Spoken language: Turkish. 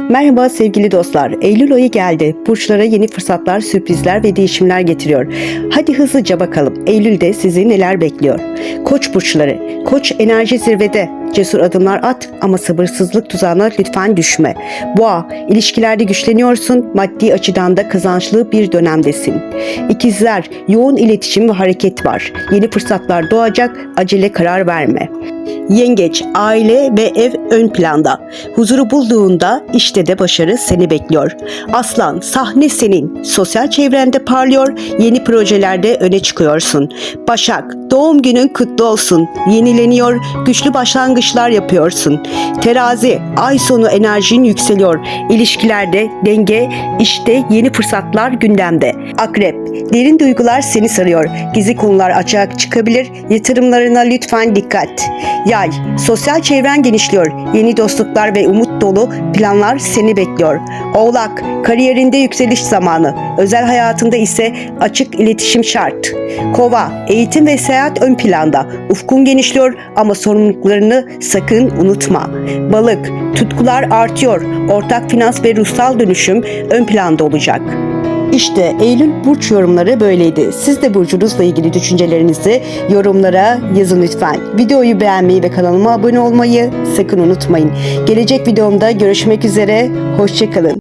Merhaba sevgili dostlar. Eylül ayı geldi. Burçlara yeni fırsatlar, sürprizler ve değişimler getiriyor. Hadi hızlıca bakalım. Eylül'de sizi neler bekliyor? Koç burçları. Koç enerji zirvede. Cesur adımlar at ama sabırsızlık tuzağına lütfen düşme. Boğa, ilişkilerde güçleniyorsun, maddi açıdan da kazançlı bir dönemdesin. İkizler, yoğun iletişim ve hareket var. Yeni fırsatlar doğacak, acele karar verme. Yengeç, aile ve ev ön planda. Huzuru bulduğunda işte de başarı seni bekliyor. Aslan, sahne senin. Sosyal çevrende parlıyor, yeni projelerde öne çıkıyorsun. Başak, doğum günün kutlu olsun. Yenileniyor, güçlü başlangıçlar yapıyorsun. Terazi, ay sonu enerjin yükseliyor. İlişkilerde denge, işte yeni fırsatlar gündemde. Akrep, derin duygular seni sarıyor. Gizli konular açığa çıkabilir. Yatırımlarına lütfen dikkat. Yay, sosyal çevren genişliyor. Yeni dostluklar ve umut dolu planlar seni bekliyor. Oğlak, kariyerinde yükseliş zamanı. Özel hayatında ise açık iletişim şart. Kova, eğitim ve seyahat ön planda. Ufkun genişliyor ama sorumluluklarını sakın unutma. Balık, tutkular artıyor. Ortak finans ve ruhsal dönüşüm ön planda olacak. İşte Eylül burç yorumları böyleydi. Siz de burcunuzla ilgili düşüncelerinizi yorumlara yazın lütfen. Videoyu beğenmeyi ve kanalıma abone olmayı sakın unutmayın. Gelecek videomda görüşmek üzere. Hoşçakalın.